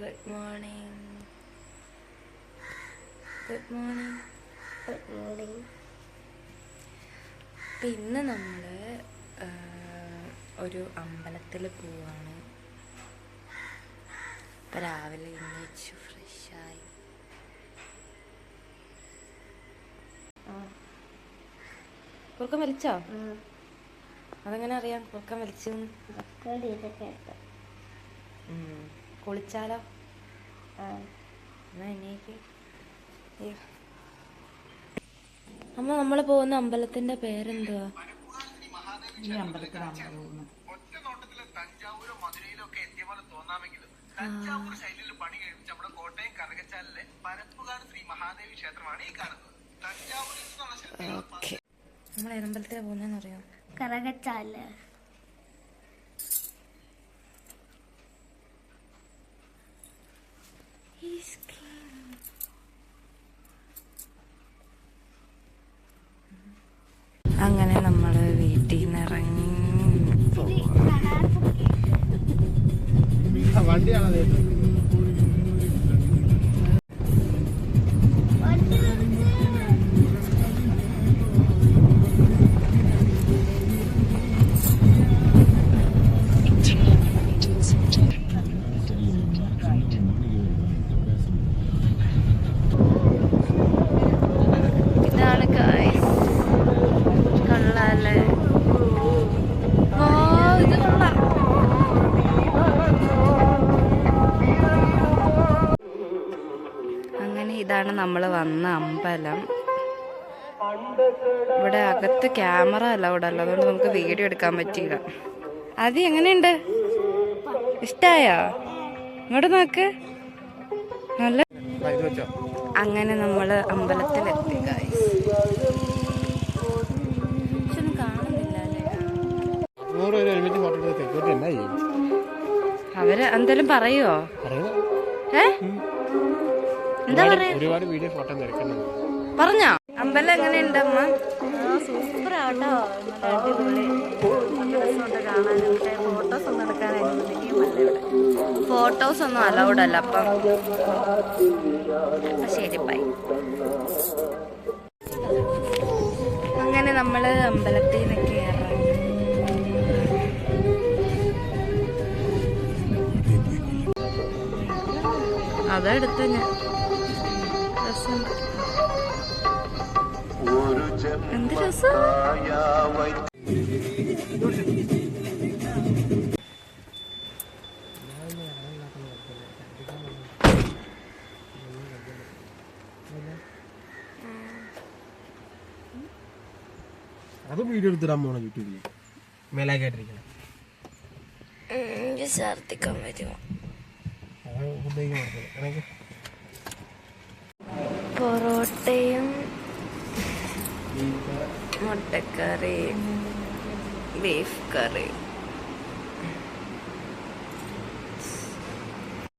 Good morning good morning good morning അപ്പം ഇന്ന് നമ്മൾ ഒരു അമ്പലത്തിൽ പോവാണ്. അപ്പം രാവിലെ എണീച്ചു ഫ്രഷായി കുറുക്കം വലിച്ചോ? അതെങ്ങനെ അറിയാം? കുറുക്കം വലിച്ചു കേട്ടോ കുളിച്ചാലോ? എന്നാ എണീക്ക്. അയ്യോ. അമ്മ നമ്മൾ പോകുന്ന അമ്പലത്തിന്റെ പേരെന്തുവാ? ഈ അമ്പലത്തിലാണ് പോകുന്നത്? തഞ്ചാവൂരോ മധുരയിലോ ഒക്കെ എത്തിയ പോലെ തോന്നാമെങ്കിലും തഞ്ചാവൂർ ശൈലിയിൽ പണി കഴിപ്പിച്ച നമ്മുടെ കോട്ടയം കറുകച്ചാലിലെ പരപ്പുകാട് ശ്രീ മഹാദേവി ക്ഷേത്രമാണ് ഈ കാണുന്നത്. തഞ്ചാവൂരിൽ നിന്നുള്ള ശില്പികൾ ഓക്കെ. നമ്മൾ ഏതമ്പലത്തിലാണ് പോകുന്നതെന്ന് അറിയാം കറകച്ചാൽ. വണ്ടിയാണ് ഇതാണ് ഇതാണ് നമ്മൾ വന്ന അമ്പലം. ഇവിടെ അകത്ത് ക്യാമറ അലൗഡ് അല്ല അതുകൊണ്ട് നമുക്ക് വീഡിയോ എടുക്കാൻ പറ്റിയില്ല. അത് എങ്ങനെയുണ്ട്? ഇഷ്ടായോ? ഇങ്ങോട്ട് നോക്ക്. നല്ല അങ്ങനെ നമ്മൾ അമ്പലത്തിലെത്തി അവർ എന്തെങ്കിലും പറയുവോ? ഏ? എന്താ ഒരുപാട് പറയാ? ഒരുപാട് വീഡിയോ ഫോട്ടോ നിരക്കുന്നുണ്ട് പറഞ്ഞോ? അമ്പലം എങ്ങനെയുണ്ട് അമ്മ? സൂപ്പർ ആട്ടോ അടിപൊളി. ഫോട്ടോസ് ഒന്നും എടുക്കാനായിട്ട് ഫോട്ടോസ് ഒന്നും അലൗഡ് അല്ല അപ്പം. ശരി ബൈ അങ്ങനെ നമ്മൾ അമ്പലത്തിൽ നിന്നൊക്കെ ഇറങ്ങി. അതെടുത്ത് ഞാൻ എന്ത് രസം? അത് വീഡിയോ എടുത്തിടാൻ പോണോ യൂട്യൂബിൽ മേലാക്കായിട്ടിരിക്കണം ഛർദിക്കാൻ വരുമോ അത് ഫുഡ് പൊറോട്ടയും മുട്ടക്കറി ബീഫ് കറി.